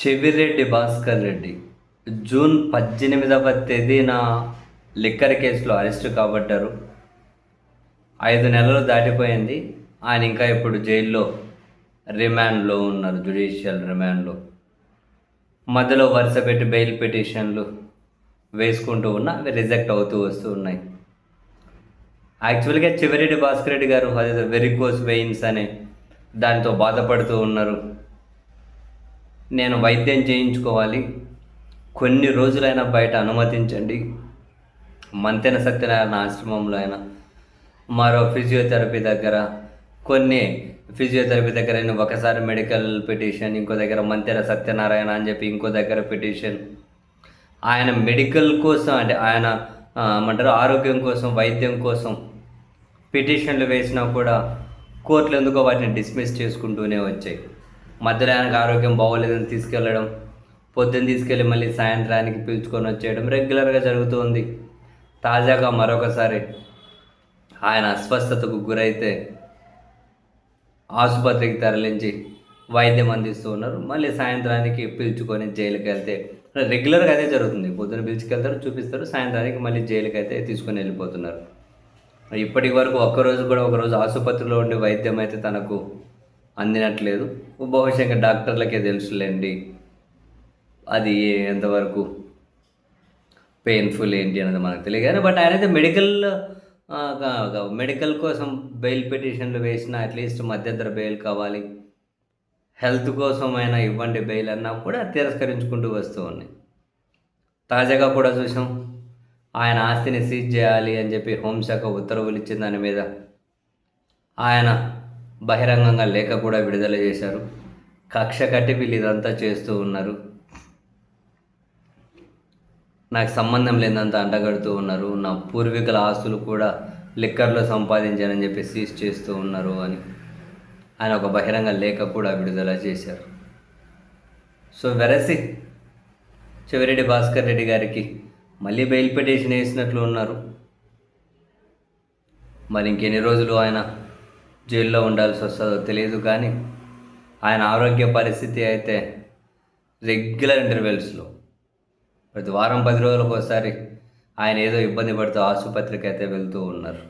Chevireddy Bhaskar Reddy. June పద్దెనిమిదవ తేదీన liquor కేసులో అరెస్టు కాబడ్డారు ఐదు నెలలు దాటిపోయింది. ఆయన ఇంకా ఇప్పుడు జైల్లో రిమాండ్లో ఉన్నారు జుడిషియల్ రిమాండ్లో. మధ్యలో వరుస పెట్టి బెయిల్ పిటిషన్లు వేసుకుంటూ ఉన్నా అవి రిజెక్ట్ అవుతూ వస్తూ ఉన్నాయి. యాక్చువల్గా చివరెడ్డి భాస్కర్ రెడ్డి గారు అదే వెరికోస్ వెయిన్స్ అనే దానితో బాధపడుతూ ఉన్నారు. నేను వైద్యం చేయించుకోవాలి. కొన్ని రోజులైనా బయట అనుమతించండి. మంతెన సత్యనారాయణ ఆశ్రమంలో అయినా మరో ఫిజియోథెరపీ దగ్గర కొన్ని ఫిజియోథెరపీ దగ్గర ఒకసారి మెడికల్ పిటిషన్ ఇంకో దగ్గర మంతెన సత్యనారాయణ అని చెప్పి ఇంకో దగ్గర పిటిషన్. ఆయన మెడికల్ కోసం అంటే ఆయన ఆ, ఏమంటారు ఆరోగ్యం కోసం వైద్యం కోసం పిటిషన్లు వేసినా కూడా కోర్టులు ఎందుకో వాటిని డిస్మిస్ చేసుకుంటూనే వచ్చాయి. మధ్యలో ఆయనకు ఆరోగ్యం బాగోలేదని తీసుకెళ్ళడం పొద్దున్న తీసుకెళ్ళి మళ్ళీ సాయంత్రానికి పిలుచుకొని వచ్చేయడం రెగ్యులర్గా జరుగుతుంది. తాజాగా మరొకసారి ఆయన అస్వస్థతకు గురైతే ఆసుపత్రికి తరలించి వైద్యం అందిస్తూ ఉన్నారు. మళ్ళీ సాయంత్రానికి పిలుచుకొని జైలుకి వెళ్తే రెగ్యులర్గా అదే జరుగుతుంది. పొద్దున పిలుచుకెళ్తారు చూపిస్తారు సాయంత్రానికి మళ్ళీ జైలుకి అయితే తీసుకొని వెళ్ళిపోతున్నారు. ఇప్పటి వరకు ఒక్కరోజు కూడా ఒకరోజు ఆసుపత్రిలో ఉండే వైద్యం అయితే తనకు అందినట్లేదు. బహుశా ఇంకా డాక్టర్లకే తెలుసులేండి. అది ఎంతవరకు పెయిన్ఫుల్ ఏంటి అనేది మనకు తెలియదు. కానీ బట్ ఆయన అయితే మెడికల్ మెడికల్ కోసం బెయిల్ పిటిషన్లు వేసిన అట్లీస్ట్ మధ్యంతర బెయిల్ కావాలి. హెల్త్ కోసం అయినా ఇవ్వండి బెయిల్ అన్నా కూడా తిరస్కరించుకుంటూ వస్తూ ఉన్నాయి. తాజాగా కూడా చూసాం. ఆయన ఆస్తిని సీజ్ చేయాలి అని చెప్పి హోంశాఖ ఉత్తర్వులు ఇచ్చిన దాని మీద. ఆయన బహిరంగంగా లేఖ కూడా విడుదల చేశారు. కక్ష కట్టి వీళ్ళు ఇదంతా చేస్తూ ఉన్నారు. నాకు సంబంధం లేదంతా అంటగడుతూ ఉన్నారు. నా పూర్వీకుల ఆస్తులు కూడా లిక్కర్లో సంపాదించానని చెప్పి సీజ్ చేస్తూ ఉన్నారు అని ఆయన ఒక బహిరంగ లేఖ కూడా విడుదల చేశారు. సో వెరసి చివరెడ్డి భాస్కర్ రెడ్డి గారికి మళ్ళీ బెయిల్ పిటిషన్ వేసినట్లు ఉన్నారు. మరి ఇంకెన్ని రోజులు ఆయన జైల్లో ఉండాల్సి వస్తుందో తెలియదు కానీ ఆయన ఆరోగ్య పరిస్థితి అయితే రెగ్యులర్ ఇంటర్వెల్స్లో. ప్రతి వారం పది రోజులకు ఒకసారి ఆయన ఏదో ఇబ్బంది పడుతూ ఆసుపత్రికి అయితే వెళ్తూ ఉన్నారు.